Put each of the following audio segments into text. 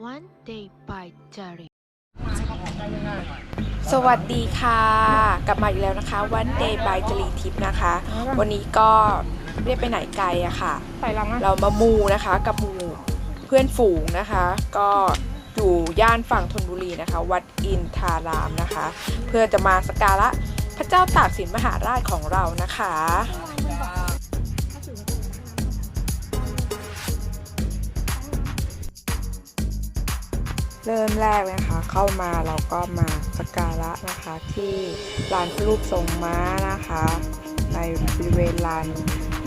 One Day by Jerry สวัสดีค่ะ กลับมาอีกแล้วนะคะ One Day by จรีทิพย์นะคะ วันนี้ก็ไม่ได้ไปไหนไกลอะค่ะใส่ลังอะเรามามูนะคะกับหมูเพื่อนฝูงนะคะ ก็อยู่ย่านฝั่งธนบุรีนะคะ วัดอินทารามนะคะ เพื่อจะมาสกการะพระเจ้าตากสินมหาราชของเรานะคะ เริ่มแรกนะคะ เข้ามาเราก็มาสกการะนะคะ ที่ลานพระรูปทรงม้านะคะ ในบริเวณลาน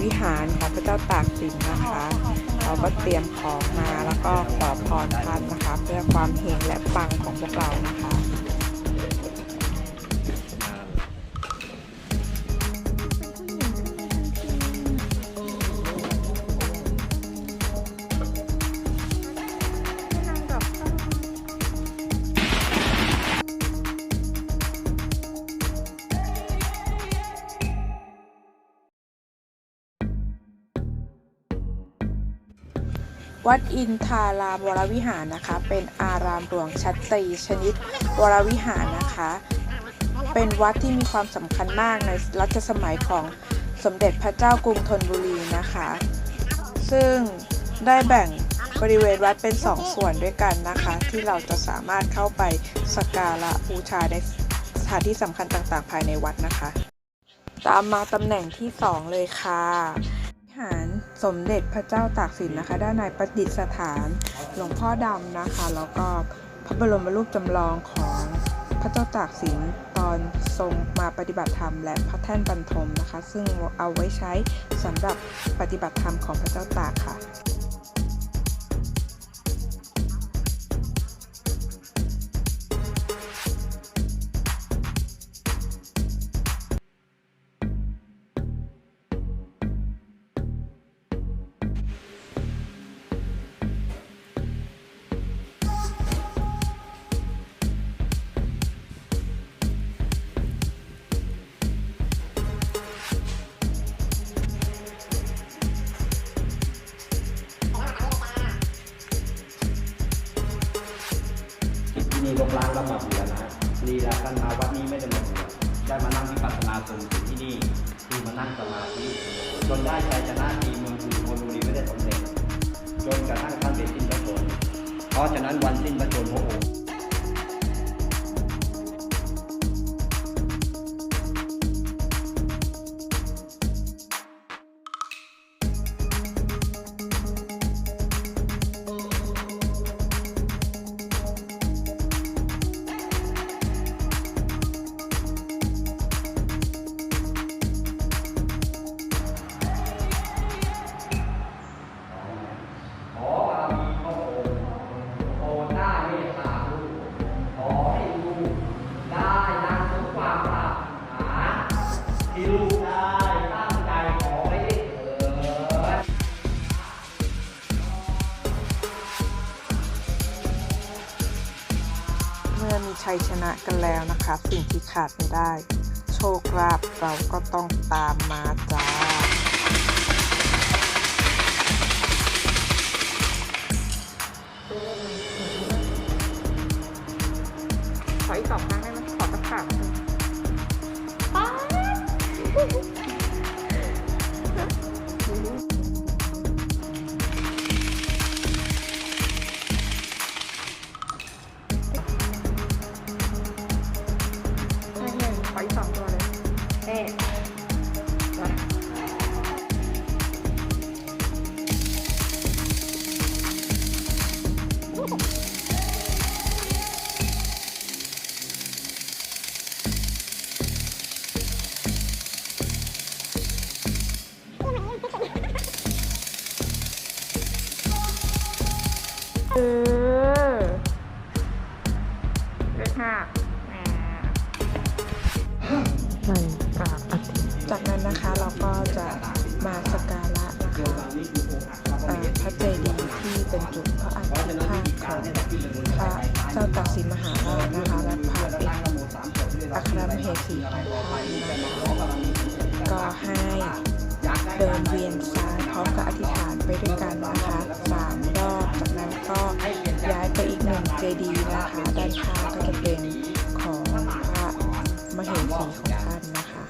วิหารของพระเจ้าตากสินนะคะ เราก็เตรียมของมาแล้วก็ขอพรท่านนะคะ เพื่อความเฮงและปังของพวกเรานะคะ วัดอินทารามวรวิหารนะคะ เป็นอารามหลวงชัดตรีชนิดวรวิหารนะคะ เป็นวัดที่มีความสำคัญมากในรัชสมัยของสมเด็จพระเจ้ากรุงธนบุรีนะคะ ซึ่งได้แบ่งบริเวณวัดเป็นสองส่วนด้วยกันนะคะ ที่เราจะสามารถเข้าไปสักการะบูชาในสถานที่สำคัญต่างๆ ภายในวัดนะคะ ตามมาตำแหน่งที่สองเลยค่ะวิหาร สมเด็จพระเจ้าตากสินนะคะ ด้านในประดิษฐานหลวงพ่อดำนะคะ แล้วก็พระบรมรูปจำลองของพระเจ้าตากสินตอนทรงมาปฏิบัติธรรม และพระแท่นบรรทมนะคะ ซึ่งเอาไว้ใช้สำหรับปฏิบัติธรรมของพระเจ้าตากค่ะ ราะฉะนั้นวันสิ้นพระชนม์พระองค์ ยชนะกันแล้วนะคะ สิ่งที่ขาดไม่ได้ โชคลาภเราก็ต้องตามมาจ้าขออีกสองครั้งได้ไหมขอสักสามใเลขห้าแหมในกราบอาทิตย์จากนั้นนะคะเราก็จะมาสักการะนะคะพระเจดีย์ที่เป็นจุดพระอาทิภาคของพระเจ้าตากสินมหาราชนะคะและพระเอกอัครมเหสีของท่านนะคะก็ให้เดินเวียนซ้ายพร้อมกับอธิษฐานไปด้วยกันนะคะสามรอบจากนั้นก็ ย้ายไปอีกหนึ่งเจดีย์นะคะด้านข้างก็จะเป็นของพระมเหสีของท่านนะคะ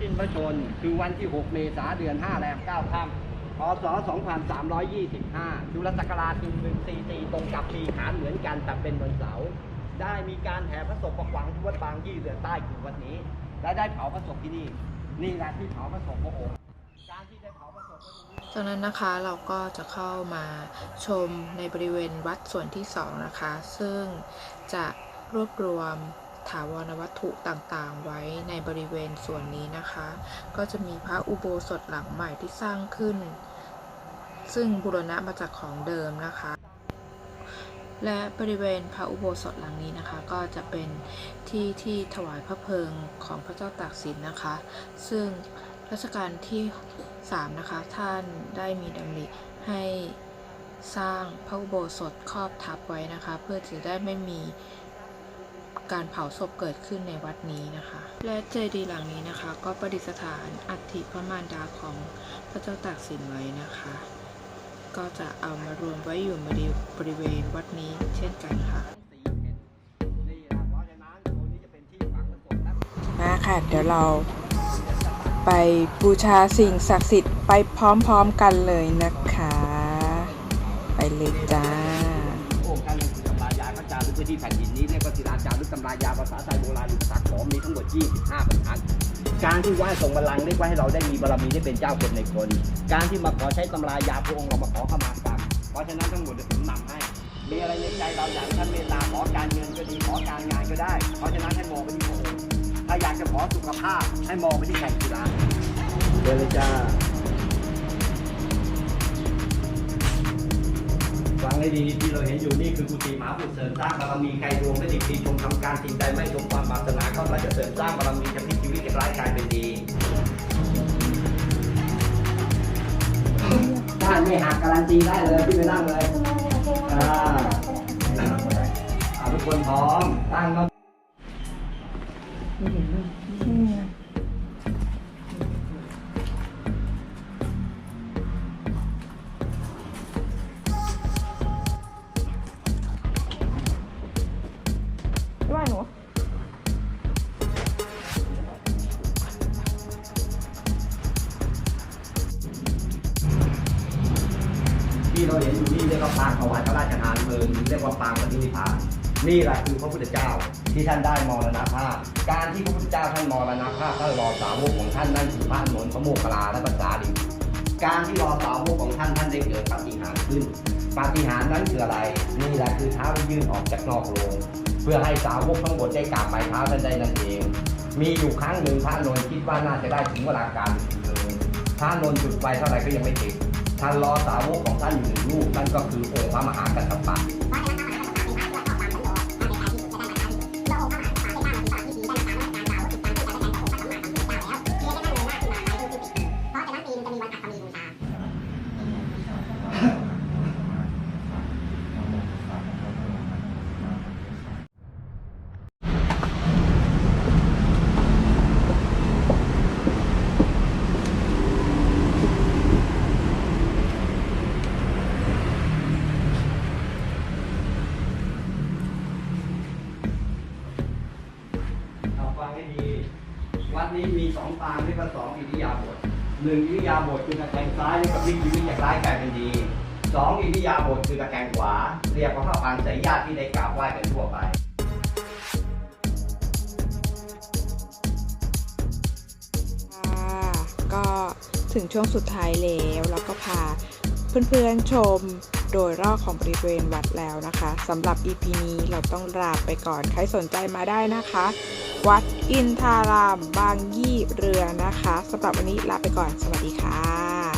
สิ้นพระชน คือวันที่ 6 เมษายนเดือน 5 แรม9ค่ำ พศ 2325จุลศักราช1144 ตรงกับปีขานเหมือนกันแต่เป็นวันเสาร์ ได้มีการแห่พระศพประขวังที่วัดบางยี่เดือนใต้คือวัดนี้ และได้เผาพระศพที่นี่ นี่แหละที่เผาพระศพพระองค์การที่ได้เผาพระศพก็ตรงนี้จากนั้นนะคะเราก็จะเข้ามาชมในบริเวณวัดส่วนที่สองนะคะ ซึ่งจะรวบรวมถาวรวัตถุต่างๆ ไว้ในบริเวณส่วนนี้นะคะ ก็จะมีพระอุโบสถหลังใหม่ที่สร้างขึ้น ซึ่งบูรณะมาจากของเดิมนะคะ และบริเวณพระอุโบสถหลังนี้นะคะ ก็จะเป็นที่ที่ถวายพระเพลิงของพระเจ้าตากสินนะคะ ซึ่งรัชกาลที่ 3 นะคะ ท่านได้มีดำริให้สร้างพระอุโบสถครอบทับไว้นะคะ เพื่อจะได้ไม่มีการเผาศพเกิดขึ้นในวัดนี้นะคะ และเจดีย์หลังนี้นะคะ ก็ประดิษฐานอัฐิพระมารดาของพระเจ้าตากสินไว้นะคะ ก็จะเอามารวมไว้อยู่บริเวณวัดนี้เช่นกันค่ะนี่แหละเพราะฉะนั้นตรงนี้จะเป็นที่ฝังพระศพและมาค่ะ เดี๋ยวเราไปบูชาสิ่งศักดิ์สิทธิ์ไปพร้อมๆกันเลยนะคะ ไปเลยจ้าโอ่งการลงทุนตำรายาพระจารึกพื้นที่แผ่นดินนี้เรียกว่าศิลาจารึกตำรายาภาษาไทยโบราณหรือภาษาขอมมีทั้งหมด 25บรรทัด การที่ไหว้ทรงบัลลังก์เรียกว่าให้เราได้มีบารมีได้เป็นเจ้าคนในคน การที่มาขอใช้ตำรายาพระองค์เรามาขอเข้ามากรรมเพราะฉะนั้นทั้งหมดเดี๋ยวผมนำให้ มีอะไรในใจเราอยากท่านเมตตาขอการเงินก็ดีขอการงานก็ได้ เพราะฉะนั้นให้มองไปที่พระองค์ถ้าอยากจะขอสุขภาพให้มองไปที่แข่งกีฬาเดลิจ้า ให้ดีที่เราเห็นอยู่นี่คือกุฏิมหาบุตรเสริมสร้างบารมีใครดวงไม่ดีปีชมทำการสิ่งใดไม่สมความปรารถนาก็เราจะเสริมสร้างบารมีจะพลิกชีวิตจากร้ายกลายเป็นดีด้าไม่หักการันตีได้เลยพี่ไปนั่งเลยอ่าทุกคนพร้อมตั้งก็ เราเห็นอยู่นี่เรียกว่าปางถวายพระราชทานเพลิงเรียกว่าปางปฏินิพพานนี่แหละคือพระพุทธเจ้าที่ท่านได้มรณภาพ การที่พระพุทธเจ้าท่านมรณภาพท่านรอสาวกของท่านนั่นคือพระนนท์พระโมคคัลลาและพระสารีการที่รอสาวกของท่านท่านได้เกิดปาฏิหาริย์ขึ้นปาฏิหาริย์นั้นคืออะไรนี่แหละคือเท้าที่ยื่นออกจากนอกโรงเพื่อให้สาวกทั้งหมดได้กราบไปเท้าท่านได้นั่นเอง มีอยู่ครั้งหนึ่งพระนนท์คิดว่าน่าจะได้ถึงเวลาการจุดเลยพระนนท์จุดไฟเท่าไหร่ก็ยังไม่ติด ท่านรอสาวกของท่านอยู่หนึ่งรูปนั่นก็คือองค์พระมหากัสสปะ นี้มีสองปางเรียกว่าสองอิริยาบถหนึ่งอิริยาบถคือตะแคงซ้ายเรียกว่าพลิกชีวิตจากร้ายกลายเป็นดีสองอิริยาบถคือตะแคงขวา เรียกว่าพระปางสายญาติที่ได้กราบไหว้กันทั่วไปก็ถึงช่วงสุดท้ายแล้วแล้วก็พาเพื่อนๆชมโดยรอบของบริเวณวัดแล้วนะคะสำหรับ EP นี้เราต้องลาไปก่อน ใครสนใจมาได้นะคะ วัดอินทารามบางยี่เรือนะคะสำหรับวันนี้ลาไปก่อน สวัสดีค่ะ